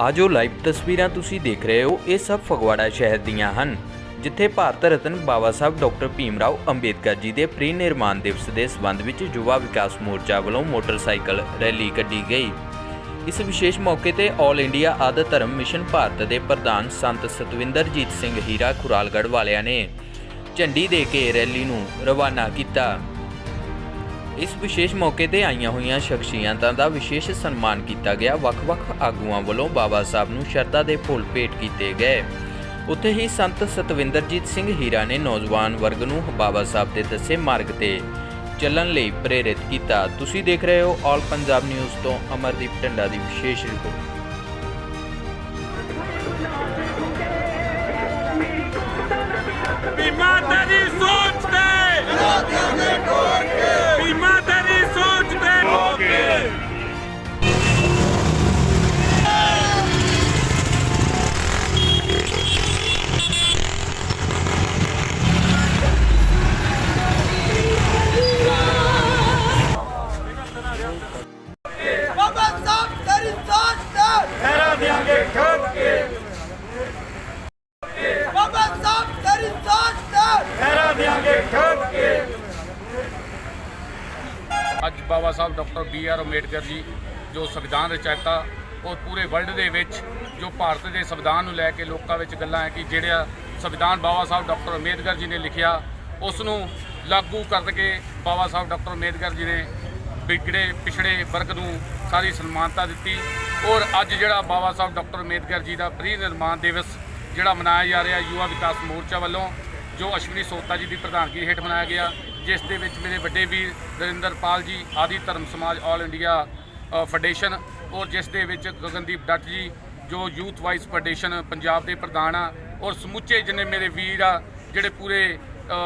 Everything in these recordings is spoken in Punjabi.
ਆ ਲਾਈਵ ਤਸਵੀਰਾਂ ਤੁਸੀਂ ਦੇਖ ਰਹੇ ਹੋ, ਇਹ ਸਭ ਫਗਵਾੜਾ ਸ਼ਹਿਰ ਦੀਆਂ ਹਨ, ਜਿੱਥੇ ਭਾਰਤ ਰਤਨ ਬਾਬਾ ਸਾਹਿਬ ਡਾਕਟਰ ਭੀਮ ਰਾਓ ਅੰਬੇਦਕਰ ਜੀ ਦੇ ਪ੍ਰੀ ਨਿਰਮਾਣ ਦਿਵਸ ਦੇ ਸੰਬੰਧ ਵਿੱਚ ਯੁਵਾ ਵਿਕਾਸ ਮੋਰਚਾ ਵੱਲੋਂ ਮੋਟਰਸਾਈਕਲ ਰੈਲੀ ਕੱਢੀ ਗਈ। ਇਸ ਵਿਸ਼ੇਸ਼ ਮੌਕੇ ਤੇ ਆਲ ਇੰਡੀਆ ਆਦਿ ਧਰਮ ਮਿਸ਼ਨ ਭਾਰਤ ਦੇ ਪ੍ਰਧਾਨ ਸੰਤ ਸਤਵਿੰਦਰਜੀਤ ਸਿੰਘ ਹੀਰਾ ਖੁਰਾਲਗੜ੍ਹ ਵਾਲਿਆਂ ਨੇ ਝੰਡੀ ਦੇ ਕੇ ਰੈਲੀ ਨੂੰ ਰਵਾਨਾ ਕੀਤਾ। ਇਸ ਵਿਸ਼ੇਸ਼ ਮੌਕੇ ਤੇ ਆਈਆਂ ਹੋਈਆਂ ਸ਼ਖਸੀਅਤਾਂ ਦਾ ਵਿਸ਼ੇਸ਼ ਸਨਮਾਨ ਕੀਤਾ ਗਿਆ। ਵੱਖ-ਵੱਖ ਆਗੂਆਂ ਵੱਲੋਂ ਬਾਬਾ ਸਾਹਿਬ ਨੂੰ ਸ਼ਰਧਾ ਦੇ ਫੁੱਲ ਭੇਟ ਕੀਤੇ ਗਏ। ਉੱਥੇ ਹੀ ਸੰਤ ਸਤਵਿੰਦਰਜੀਤ ਸਿੰਘ ਹੀਰਾ ਨੇ ਨੌਜਵਾਨ ਵਰਗ ਨੂੰ ਬਾਬਾ ਸਾਹਿਬ ਦੇ ਦੱਸੇ ਮਾਰਗ ਤੇ ਚੱਲਣ ਲਈ ਪ੍ਰੇਰਿਤ ਕੀਤਾ। ਤੁਸੀਂ ਦੇਖ ਰਹੇ ਹੋ ਆਲ ਪੰਜਾਬ ਨਿਊਜ਼ ਤੋਂ ਅਮਰਦੀਪ ਟੰਡਾ ਦੀ ਵਿਸ਼ੇਸ਼ ਰਿਪੋਰਟ। ਬੀਮਾ ਤੇਰੀ ਸੋਚ ਤੇ। ਬੀਮਾ Baba Sahib doctor B R Ambedkar ji, ਜੋ ਸੰਵਿਧਾਨ ਰਚਾਇਤਾ ਔਰ ਪੂਰੇ ਵਰਲਡ ਦੇ ਵਿੱਚ, ਜੋ ਭਾਰਤ ਦੇ ਸੰਵਿਧਾਨ ਨੂੰ ਲੈ ਕੇ ਲੋਕਾਂ ਵਿੱਚ ਗੱਲਾਂ ਹੈ ਕਿ ਜਿਹੜਾ ਸੰਵਿਧਾਨ ਬਾਬਾ ਸਾਹਿਬ ਡਾਕਟਰ ਅੰਬੇਦਕਰ ਜੀ ਨੇ ਲਿਖਿਆ ਉਸ ਨੂੰ ਲਾਗੂ ਕਰਕੇ ਬਾਬਾ ਸਾਹਿਬ ਡਾਕਟਰ ਅੰਬੇਦਕਰ ਜੀ ਨੇ ਵਿਗੜੇ, ਪਿਛੜੇ ਵਰਗ ਨੂੰ ਸਾਰੀ ਸਨਮਾਨਤਾ ਦਿੱਤੀ ਔਰ ਅੱਜ ਜਿਹੜਾ ਬਾਬਾ ਸਾਹਿਬ ਡਾਕਟਰ ਅੰਬੇਦਕਰ ਜੀ ਦਾ ਪ੍ਰੀ ਨਿਰਮਾਣ ਦਿਵਸ ਜਿਹੜਾ ਮਨਾਇਆ ਜਾ ਰਿਹਾ ਯੁਵਾ ਵਿਕਾਸ ਮੋਰਚਾ ਵੱਲੋਂ, ਜੋ ਅਸ਼ਵਨੀ ਸੋਤਾ ਜੀ ਦੀ ਪ੍ਰਧਾਨਗੀ ਹੇਠ ਮਨਾਇਆ ਗਿਆ ਜਿਸ ਦੇ ਵਿੱਚ ਮੇਰੇ ਵੱਡੇ ਵੀਰ ਨਰਿੰਦਰਪਾਲ ਜੀ, ਆਦੀ ਧਰਮ ਸਮਾਜ ਆਲ ਇੰਡੀਆ ਫੈਡਰੇਸ਼ਨ ਔਰ ਜਿਸ ਦੇ ਵਿੱਚ ਗਗਨਦੀਪ ਡੱਟ ਜੀ, ਜੋ ਯੂਥ ਵਾਈਸ ਫੈਡਰੇਸ਼ਨ ਪੰਜਾਬ ਦੇ ਪ੍ਰਧਾਨ ਆ ਔਰ ਸਮੁੱਚੇ ਜਿੰਨੇ ਮੇਰੇ ਵੀਰ ਆ, ਜਿਹੜੇ ਪੂਰੇ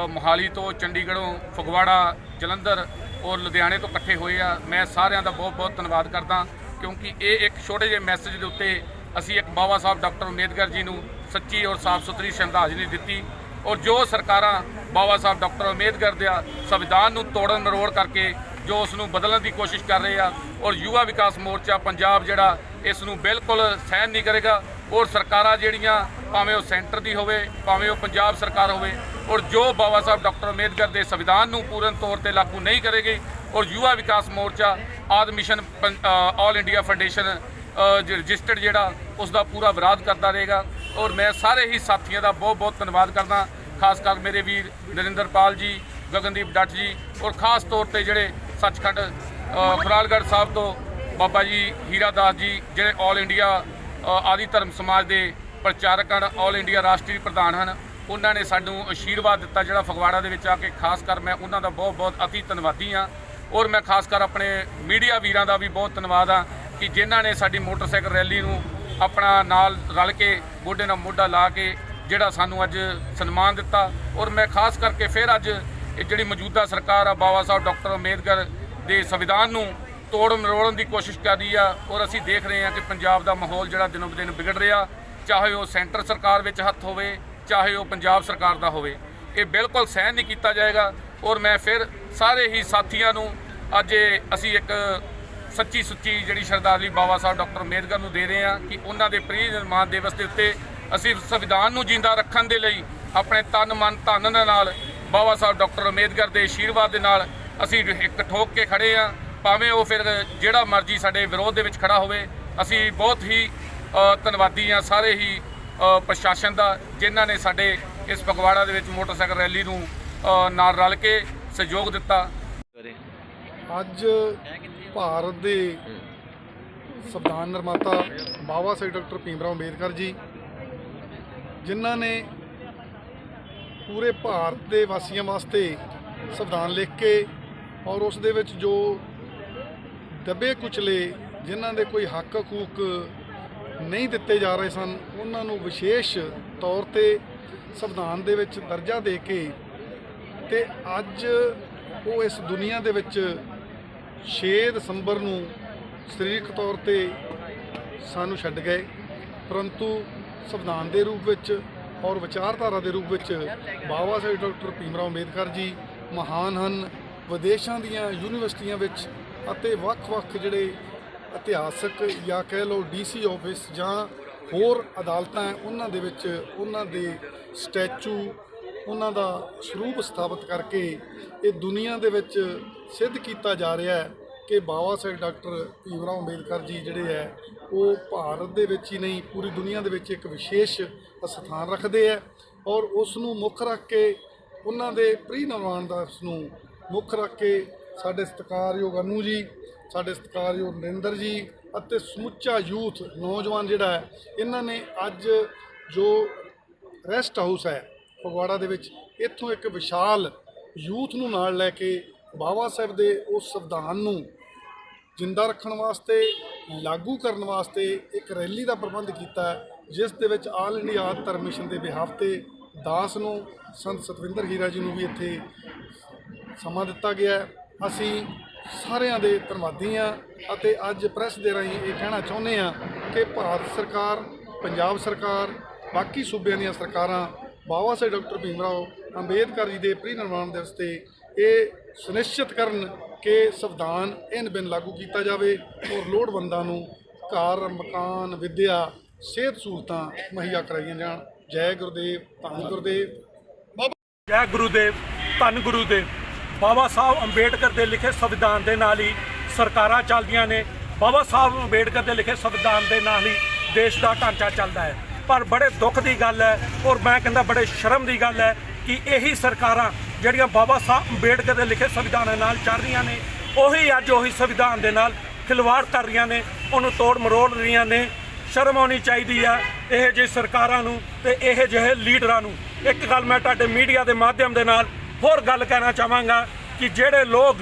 ਮੋਹਾਲੀ ਤੋਂ ਚੰਡੀਗੜ੍ਹੋਂ, ਫਗਵਾੜਾ, ਜਲੰਧਰ ਔਰ ਲੁਧਿਆਣੇ ਤੋਂ ਇਕੱਠੇ ਹੋਏ ਆ, ਮੈਂ ਸਾਰਿਆਂ ਦਾ ਬਹੁਤ ਬਹੁਤ ਧੰਨਵਾਦ ਕਰਦਾ ਕਿਉਂਕਿ ਇਹ ਇੱਕ ਛੋਟੇ ਜਿਹੇ ਮੈਸੇਜ ਦੇ ਉੱਤੇ ਅਸੀਂ ਇੱਕ ਬਾਬਾ ਸਾਹਿਬ ਡਾਕਟਰ ਅੰਬੇਦਕਰ ਜੀ ਨੂੰ ਸੱਚੀ ਔਰ ਸਾਫ਼ ਸੁਥਰੀ ਸ਼ਰਧਾਂਜਲੀ ਦਿੱਤੀ ਔਰ ਜੋ ਸਰਕਾਰਾਂ ਬਾਬਾ ਸਾਹਿਬ ਡਾਕਟਰ ਅੰਬੇਦਕਰ ਦੇ ਸੰਵਿਧਾਨ ਨੂੰ ਤੋੜਨ ਮਰੋੜ ਕਰਕੇ ਜੋ ਉਸ ਨੂੰ ਬਦਲਣ ਦੀ ਕੋਸ਼ਿਸ਼ ਕਰ ਰਹੇ ਆ, ਔਰ ਯੁਵਾ ਵਿਕਾਸ ਮੋਰਚਾ ਪੰਜਾਬ ਜਿਹੜਾ, ਇਸ ਨੂੰ ਬਿਲਕੁਲ ਸਹਿਣ ਨਹੀਂ ਕਰੇਗਾ, ਔਰ ਸਰਕਾਰਾਂ ਜਿਹੜੀਆਂ, ਭਾਵੇਂ ਉਹ ਸੈਂਟਰ ਦੀ ਹੋਵੇ, ਭਾਵੇਂ ਉਹ ਪੰਜਾਬ ਸਰਕਾਰ ਹੋਵੇ, ਔਰ ਜੋ ਬਾਬਾ ਸਾਹਿਬ ਡਾਕਟਰ ਅੰਬੇਦਕਰ ਦੇ ਸੰਵਿਧਾਨ ਨੂੰ ਪੂਰਨ ਤੌਰ ਤੇ ਲਾਗੂ ਨਹੀਂ ਕਰੇਗੀ, ਔਰ ਯੁਵਾ ਵਿਕਾਸ ਮੋਰਚਾ ਆਦ ਮਿਸ਼ਨ ਪੰ- ਆਲ ਇੰਡੀਆ ਫਾਊਂਡੇਸ਼ਨ ਰਜਿਸਟਰਡ ਜਿਹੜਾ ਉਸ ਦਾ ਪੂਰਾ ਵਿਰਾਧ ਕਰਦਾ ਰਹੇਗਾ ਔਰ ਮੈਂ ਸਾਰੇ ਹੀ ਸਾਥੀਆਂ ਦਾ ਬਹੁਤ ਬਹੁਤ ਧੰਨਵਾਦ ਕਰਦਾ। ਖਾਸ ਕਰ ਮੇਰੇ ਵੀਰ ਨਰਿੰਦਰਪਾਲ ਜੀ ਗਗਨਦੀਪ ਡੱਟ ਜੀ ਔਰ ਖਾਸ ਤੌਰ ਤੇ ਜਿਹੜੇ ਸੱਚਖੰਡ ਅ, ਖੁਰਾਲਗੜ੍ਹ ਸਾਹਿਬ ਤੋਂ ਬਾਬਾ ਜੀ ਹੀਰਾ ਦਾਸ ਜੀ ਜਿਹੜੇ ਆਲ ਇੰਡੀਆ ਅ, ਆਦਿ ਧਰਮ ਸਮਾਜ ਦੇ ਪ੍ਰਚਾਰਕ ਹਨ ਆਲ ਇੰਡੀਆ ਰਾਸ਼ਟਰੀ ਪ੍ਰਧਾਨ ਹਨ ਉਹਨਾਂ ਨੇ ਸਾਨੂੰ ਅਸ਼ੀਰਵਾਦ ਦਿੱਤਾ ਜਿਹੜਾ ਫਗਵਾੜਾ ਦੇ ਵਿੱਚ ਆ ਕੇ ਖਾਸ ਕਰ ਮੈਂ ਉਹਨਾਂ ਦਾ ਬਹੁਤ ਬਹੁਤ ਅਤੀ ਧੰਨਵਾਦੀ ਹਾਂ। ਔਰ ਮੈਂ ਖਾਸ ਕਰ ਆਪਣੇ ਮੀਡੀਆ ਵੀਰਾਂ ਦਾ ਵੀ ਬਹੁਤ ਧੰਨਵਾਦ ਆ ਕਿ ਜਿਨ੍ਹਾਂ ਨੇ ਸਾਡੀ ਮੋਟਰਸਾਈਕਲ ਰੈਲੀ ਨੂੰ ਆਪਣਾ ਨਾਲ ਰਲ ਕੇ ਮੋਢੇ ਨਾਲ ਮੋਢਾ ਲਾ ਕੇ ਜਿਹੜਾ ਸਾਨੂੰ ਅੱਜ ਸਨਮਾਨ ਦਿੱਤਾ ਔਰ ਮੈਂ ਖਾਸ ਕਰਕੇ ਫਿਰ ਅੱਜ ਇਹ ਜਿਹੜੀ ਮੌਜੂਦਾ ਸਰਕਾਰ ਆ, ਬਾਬਾ ਸਾਹਿਬ ਡਾਕਟਰ ਅੰਬੇਦਕਰ ਦੇ ਸੰਵਿਧਾਨ ਨੂੰ ਤੋੜ ਮਰੋੜਨ ਦੀ ਕੋਸ਼ਿਸ਼ ਕਰ ਰਹੀ ਆ ਔਰ ਅਸੀਂ ਦੇਖ ਰਹੇ ਹਾਂ ਕਿ ਪੰਜਾਬ ਦਾ ਮਾਹੌਲ ਜਿਹੜਾ ਦਿਨੋਂ ਦਿਨ ਵਿਗੜ ਰਿਹਾ, ਚਾਹੇ ਉਹ ਸੈਂਟਰ ਸਰਕਾਰ ਵਿੱਚ ਹੱਥ ਹੋਵੇ, ਚਾਹੇ ਉਹ ਪੰਜਾਬ ਸਰਕਾਰ ਦਾ ਹੋਵੇ। ਇਹ ਬਿਲਕੁਲ ਸਹਿਣ ਨਹੀਂ ਕੀਤਾ ਜਾਏਗਾ ਔਰ ਮੈਂ ਫਿਰ ਸਾਰੇ ਹੀ ਸਾਥੀਆਂ ਨੂੰ ਅੱਜ ਇਹ ਅਸੀਂ ਇੱਕ ਸੱਚੀ ਸੁੱਚੀ ਜਿਹੜੀ ਸ਼ਰਧਾਂਜਲੀ ਬਾਬਾ ਸਾਹਿਬ ਡਾਕਟਰ ਅੰਬੇਦਕਰ ਨੂੰ ਦੇ ਰਹੇ ਹਾਂ ਕਿ ਉਹਨਾਂ ਦੇ ਪ੍ਰੀ ਨਿਰਮਾਣ ਦਿਵਸ ਦੇ ਉੱਤੇ ਅਸੀਂ ਸੰਵਿਧਾਨ ਨੂੰ ਜਿੰਦਾ ਰੱਖਣ ਦੇ ਲਈ ਆਪਣੇ ਤਨ ਮਨ ਧਨ ਦੇ ਨਾਲ ਬਾਬਾ ਸਾਹਿਬ ਡਾਕਟਰ ਅੰਬੇਦਕਰ ਦੇ ਆਸ਼ੀਰਵਾਦ ਦੇ ਨਾਲ ਅਸੀਂ ਇੱਕ ਠੋਕ ਕੇ ਖੜੇ ਆ ਭਾਵੇਂ ਉਹ ਫਿਰ ਜਿਹੜਾ ਮਰਜ਼ੀ ਸਾਡੇ ਵਿਰੋਧ ਦੇ ਵਿੱਚ ਖੜਾ ਹੋਵੇ ਅਸੀਂ ਬਹੁਤ ਹੀ ਧੰਨਵਾਦੀ ਆ ਸਾਰੇ ਹੀ ਪ੍ਰਸ਼ਾਸਨ ਦਾ ਜਿਨ੍ਹਾਂ ਨੇ ਸਾਡੇ ਇਸ ਫਗਵਾੜਾ ਦੇ ਵਿੱਚ ਮੋਟਰਸਾਈਕਲ ਰੈਲੀ ਨੂੰ ਨਾਲ ਰਲ ਕੇ ਸਹਿਯੋਗ ਦਿੱਤਾ। ਅੱਜ ਭਾਰਤ ਦੇ ਸੰਵਿਧਾਨ ਨਿਰਮਾਤਾ ਬਾਬਾ ਸਾਹਿਬ ਡਾਕਟਰ ਭੀਮਰਾਓ ਅੰਬੇਦਕਰ ਜੀ ਜਿਨ੍ਹਾਂ ਨੇ ਪੂਰੇ ਭਾਰਤ ਦੇ ਵਾਸੀਆਂ ਵਾਸਤੇ ਸੰਵਿਧਾਨ ਲਿਖ ਕੇ ਔਰ ਉਸ ਦੇ ਵਿੱਚ ਜੋ ਦਬੇ ਕੁਚਲੇ ਜਿਨ੍ਹਾਂ ਦੇ ਕੋਈ ਹੱਕ ਹਕੂਕ ਨਹੀਂ ਦਿੱਤੇ ਜਾ ਰਹੇ ਸਨ ਉਹਨਾਂ ਨੂੰ ਵਿਸ਼ੇਸ਼ ਤੌਰ ਤੇ ਸੰਵਿਧਾਨ ਦੇ ਵਿੱਚ ਦਰਜਾ ਦੇ ਕੇ ਤੇ ਅੱਜ ਉਹ ਇਸ ਦੁਨੀਆ ਦੇ ਵਿੱਚ 6 ਦਸੰਬਰ ਨੂੰ ਸਰੀਰਕ ਤੌਰ ਤੇ ਸਾਨੂੰ ਛੱਡ ਗਏ, ਪਰੰਤੂ ਸੰਵਿਧਾਨ ਦੇ ਰੂਪ ਵਿੱਚ ਔਰ ਵਿਚਾਰਧਾਰਾ ਦੇ ਰੂਪ ਵਿੱਚ ਬਾਬਾ ਸਾਹਿਬ ਡਾਕਟਰ ਭੀਮਰਾਓ ਅੰਬੇਦਕਰ ਜੀ ਮਹਾਨ ਹਨ। ਵਿਦੇਸ਼ਾਂ ਦੀਆਂ ਯੂਨੀਵਰਸਿਟੀਆਂ ਵਿੱਚ ਅਤੇ ਵੱਖ-ਵੱਖ ਜਿਹੜੇ ਇਤਿਹਾਸਕ ਜਾਂ ਕਹਿ ਲਓ ਡੀਸੀ ਆਫਿਸ ਜਾਂ ਹੋਰ ਅਦਾਲਤਾਂ ਉਹਨਾਂ ਦੇ ਵਿੱਚ ਉਹਨਾਂ ਦੇ ਸਟੈਚੂ ਉਹਨਾਂ ਦਾ ਸਰੂਪ ਸਥਾਪਿਤ ਕਰਕੇ ਇਹ ਦੁਨੀਆ ਦੇ ਵਿੱਚ ਸਿੱਧ ਕੀਤਾ ਜਾ ਰਿਹਾ ਹੈ ਕਿ ਬਾਬਾ ਸਾਹਿਬ ਡਾਕਟਰ ਭੀਮ ਰਾਓ ਅੰਬੇਦਕਰ ਜੀ ਜਿਹੜੇ ਹੈ, ਉਹ ਭਾਰਤ ਦੇ ਵਿੱਚ ਹੀ ਨਹੀਂ, ਪੂਰੀ ਦੁਨੀਆ ਦੇ ਵਿੱਚ ਇੱਕ ਵਿਸ਼ੇਸ਼ ਸਥਾਨ ਰੱਖਦੇ ਹੈ ਔਰ ਉਸ ਨੂੰ ਮੁੱਖ ਰੱਖ ਕੇ ਉਹਨਾਂ ਦੇ ਪ੍ਰੀ ਨਿਰਵਾਣ ਦਿਵਸ ਨੂੰ ਮੁੱਖ ਰੱਖ ਕੇ ਸਾਡੇ ਸਤਿਕਾਰਯੋਗ ਅਨੂ ਜੀ, ਸਾਡੇ ਸਤਿਕਾਰਯੋਗ ਨਰਿੰਦਰ ਜੀ ਅਤੇ ਸਮੁੱਚਾ ਯੂਥ ਨੌਜਵਾਨ ਜਿਹੜਾ ਹੈ, ਇਹਨਾਂ ਨੇ ਅੱਜ ਜੋ ਰੈਸਟ ਹਾਊਸ ਹੈ ਫਗਵਾੜਾ ਦੇ ਵਿੱਚ, ਇੱਥੋਂ ਇੱਕ ਵਿਸ਼ਾਲ ਯੂਥ ਨੂੰ ਨਾਲ ਲੈ ਕੇ ਬਾਬਾ ਸਾਹਿਬ ਦੇ ਉਸ ਸੰਵਿਧਾਨ ਨੂੰ ਜਿੰਦਾ ਰੱਖਣ ਵਾਸਤੇ, ਲਾਗੂ ਕਰਨ ਵਾਸਤੇ ਇੱਕ ਰੈਲੀ ਦਾ ਪ੍ਰਬੰਧ ਕੀਤਾ ਜਿਸ ਦੇ ਵਿੱਚ ਆਲ ਇੰਡੀਆ ਆਦ ਧਰਮ ਮਿਸ਼ਨ ਦੇ ਬਿਹਾਫ ਤੇ ਦਾਸ ਨੂੰ, ਸੰਤ ਸਤਵਿੰਦਰ ਹੀਰਾ ਜੀ ਨੂੰ ਵੀ ਇੱਥੇ ਸਮਾਂ ਦਿੱਤਾ ਗਿਆ ਅਸੀਂ ਸਾਰਿਆਂ ਦੇ ਧੰਨਵਾਦੀ ਹਾਂ ਅਤੇ ਅੱਜ ਪ੍ਰੈਸ ਦੇ ਰਾਹੀਂ ਇਹ ਕਹਿਣਾ ਚਾਹੁੰਦੇ ਹਾਂ ਕਿ ਭਾਰਤ ਸਰਕਾਰ, ਪੰਜਾਬ ਸਰਕਾਰ, ਬਾਕੀ ਸੂਬਿਆਂ ਦੀਆਂ ਸਰਕਾਰਾਂ ਬਾਬਾ ਸਾਹਿਬ ਡਾਕਟਰ ਭੀਮ ਰਾਓ ਅੰਬੇਦਕਰ ਜੀ ਦੇ ਪ੍ਰੀ ਨਿਰਵਾਣ ਦਿਵਸ ਤੇ ਇਹ ਸੁਨਿਸ਼ਚਿਤ ਕਰਨ ਕਿ ਸੰਵਿਧਾਨ ਇਨ ਬਿਨ ਲਾਗੂ ਕੀਤਾ ਜਾਵੇ ਔਰ ਲੋੜਵੰਦਾਂ ਨੂੰ ਘਰ, ਮਕਾਨ, ਵਿੱਦਿਆ, ਸਿਹਤ ਸਹੂਲਤਾਂ ਮੁਹੱਈਆ ਕਰਾਈਆਂ ਜਾਣ। ਜੈ ਗੁਰਦੇਵ, ਧੰਨ ਗੁਰਦੇਵ। ਜੈ ਗੁਰੂਦੇਵ, ਧੰਨ ਗੁਰੂਦੇਵ। ਬਾਬਾ ਸਾਹਿਬ ਅੰਬੇਡਕਰ ਦੇ ਲਿਖੇ ਸੰਵਿਧਾਨ ਦੇ ਨਾਲ ਹੀ ਸਰਕਾਰਾਂ ਚੱਲਦੀਆਂ ਨੇ। ਬਾਬਾ ਸਾਹਿਬ ਅੰਬੇਡਕਰ ਦੇ ਲਿਖੇ ਸੰਵਿਧਾਨ ਦੇ ਨਾਲ ਹੀ ਦੇਸ਼ ਦਾ ਢਾਂਚਾ ਚੱਲਦਾ ਹੈ। ਪਰ ਬੜੇ ਦੁੱਖ ਦੀ ਗੱਲ ਹੈ ਔਰ ਮੈਂ ਕਹਿੰਦਾ ਬੜੇ ਸ਼ਰਮ ਦੀ ਗੱਲ ਹੈ ਕਿ ਇਹੀ ਸਰਕਾਰਾਂ ਜਿਹੜੀਆਂ ਬਾਬਾ ਸਾਹਿਬ ਅੰਬੇਡਕਰ ਦੇ ਲਿਖੇ ਸੰਵਿਧਾਨ ਨਾਲ ਚੱਲ ਰਹੀਆਂ ਨੇ, ਉਹੀ ਅੱਜ ਉਹੀ ਸੰਵਿਧਾਨ ਦੇ ਨਾਲ ਖਿਲਵਾੜ ਕਰ ਰਹੀਆਂ ਨੇ, ਉਹਨੂੰ ਤੋੜ ਮਰੋੜ ਰਹੀਆਂ ਨੇ। ਸ਼ਰਮ ਆਉਣੀ ਚਾਹੀਦੀ ਆ ਇਹ ਜਿਹੀ ਸਰਕਾਰਾਂ ਨੂੰ ਤੇ ਇਹ ਜਿਹੇ ਲੀਡਰਾਂ ਨੂੰ। ਇੱਕ ਗੱਲ ਮੈਂ ਤੁਹਾਡੇ ਮੀਡੀਆ ਦੇ ਮਾਧਿਅਮ ਦੇ ਨਾਲ ਹੋਰ ਗੱਲ ਕਹਿਣਾ ਚਾਹਾਂਗਾ ਕਿ ਜਿਹੜੇ ਲੋਕ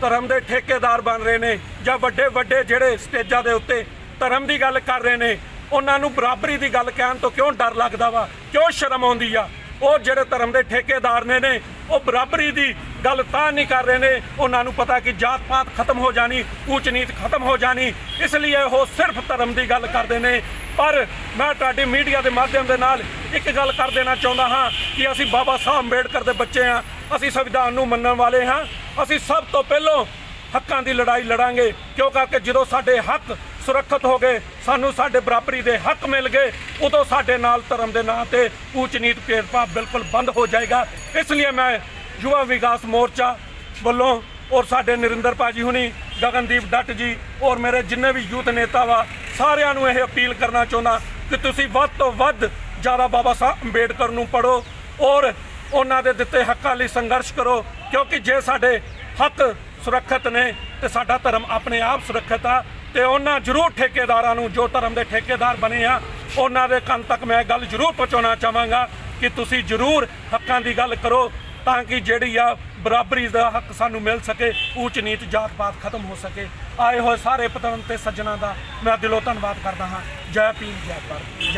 ਧਰਮ ਦੇ ਠੇਕੇਦਾਰ ਬਣ ਰਹੇ ਨੇ ਜਾਂ ਵੱਡੇ ਵੱਡੇ ਜਿਹੜੇ ਸਟੇਜਾਂ ਦੇ ਉੱਤੇ ਧਰਮ ਦੀ ਗੱਲ ਕਰ ਰਹੇ ਨੇ ਉਹਨਾਂ ਨੂੰ ਬਰਾਬਰੀ ਦੀ ਗੱਲ ਕਹਿਣ ਤੋਂ ਕਿਉਂ ਡਰ ਲੱਗਦਾ ਵਾ? ਕਿਉਂ ਸ਼ਰਮ ਆਉਂਦੀ ਆ? ਉਹ ਜਿਹੜੇ ਧਰਮ ਦੇ ਠੇਕੇਦਾਰ ਨੇ ਨੇ, ਉਹ ਬਰਾਬਰੀ ਦੀ ਗੱਲ ਤਾਂ ਨਹੀਂ ਕਰ ਰਹੇ ਨੇ। ਉਹਨਾਂ ਨੂੰ ਪਤਾ ਕਿ ਜਾਤ ਪਾਤ ਖਤਮ ਹੋ ਜਾਣੀ ਊਚ ਨੀਚ ਖਤਮ ਹੋ ਜਾਣੀ। ਇਸ ਲਈ ਉਹ ਸਿਰਫ ਧਰਮ ਦੀ ਗੱਲ ਕਰਦੇ ਨੇ। ਪਰ ਮੈਂ ਤੁਹਾਡੇ ਮੀਡੀਆ ਦੇ ਮਾਧਿਅਮ ਦੇ ਨਾਲ ਇੱਕ ਗੱਲ ਕਰ ਦੇਣਾ ਚਾਹੁੰਦਾ ਹਾਂ ਕਿ ਅਸੀਂ ਬਾਬਾ ਸਾਹਿਬ ਅੰਬੇਡਕਰ ਦੇ ਬੱਚੇ ਹਾਂ। ਅਸੀਂ ਸੰਵਿਧਾਨ ਨੂੰ ਮੰਨਣ ਵਾਲੇ ਹਾਂ। ਅਸੀਂ ਸਭ ਤੋਂ ਪਹਿਲਾਂ ਹੱਕਾਂ ਦੀ ਲੜਾਈ ਲੜਾਂਗੇ। ਕਿਉਂ ਕਰਕੇ ਜਦੋਂ ਸਾਡੇ ਹੱਕ ਸੁਰੱਖਿਅਤ ਹੋ ਗਏ, ਸਾਨੂੰ ਸਾਡੇ ਬਰਾਬਰੀ ਦੇ ਹੱਕ ਮਿਲ ਗਏ, ਉਦੋਂ ਸਾਡੇ ਨਾਲ ਧਰਮ ਦੇ ਨਾਂ ਤੇ ਊਚ ਨੀਚ ਭੇਦਭਾਵ ਬਿਲਕੁਲ ਬੰਦ ਹੋ ਜਾਏਗਾ। ਇਸ ਲਈ ਮੈਂ ਯੁਵਾ ਵਿਕਾਸ ਮੋਰਚਾ ਵੱਲੋਂ ਔਰ ਸਾਡੇ ਨਰਿੰਦਰ ਭਾਜੀ ਹੁਣੀ, ਗਗਨਦੀਪ ਡੱਟ ਜੀ ਔਰ ਮੇਰੇ ਜਿੰਨੇ ਵੀ ਯੂਥ ਨੇਤਾ ਵਾ, ਸਾਰਿਆਂ ਨੂੰ ਇਹ ਅਪੀਲ ਕਰਨਾ ਚਾਹੁੰਦਾ ਕਿ ਤੁਸੀਂ ਵੱਧ ਤੋਂ ਵੱਧ ਜ਼ਿਆਦਾ ਬਾਬਾ ਸਾਹਿਬ ਅੰਬੇਡਕਰ ਨੂੰ ਪੜੋ ਔਰ ਉਹਨਾਂ ਦੇ ਦਿੱਤੇ ਹੱਕਾਂ ਲਈ ਸੰਘਰਸ਼ ਕਰੋ, ਕਿਉਂਕਿ ਜੇ ਸਾਡੇ ਹੱਕ ਸੁਰੱਖਿਅਤ ਨੇ ਤੇ ਸਾਡਾ ਧਰਮ ਆਪਣੇ ਆਪ ਸੁਰੱਖਿਅਤ ਆ ਤੇ ਉਹਨਾਂ ਜ਼ਰੂਰ ਠੇਕੇਦਾਰਾਂ ਨੂੰ, ਜੋ ਧਰਮ ਦੇ ਠੇਕੇਦਾਰ ਬਣੇ ਆ, ਉਹਨਾਂ ਦੇ ਕੰਨ ਤੱਕ ਮੈਂ ਗੱਲ ਜ਼ਰੂਰ ਪਹੁੰਚਾਉਣਾ ਚਾਹਾਂਗਾ ਕਿ ਤੁਸੀਂ ਜ਼ਰੂਰ ਹੱਕਾਂ ਦੀ ਗੱਲ ਕਰੋ ਤਾਂ ਕਿ ਜਿਹੜੀ ਆ ਬਰਾਬਰੀ ਦਾ ਹੱਕ ਸਾਨੂੰ ਮਿਲ ਸਕੇ, ਊਚ ਨੀਚ ਜਾਤ ਪਾਤ ਖਤਮ ਹੋ ਸਕੇ। ਆਏ ਹੋਏ ਸਾਰੇ ਪਤਨ ਤੇ ਸੱਜਣਾ ਦਾ ਮੈਂ ਦਿਲੋਂ ਧੰਨਵਾਦ ਕਰਦਾ ਹਾਂ। ਜੈ ਭੀਮ, ਜੈ ਭਾਰਤ।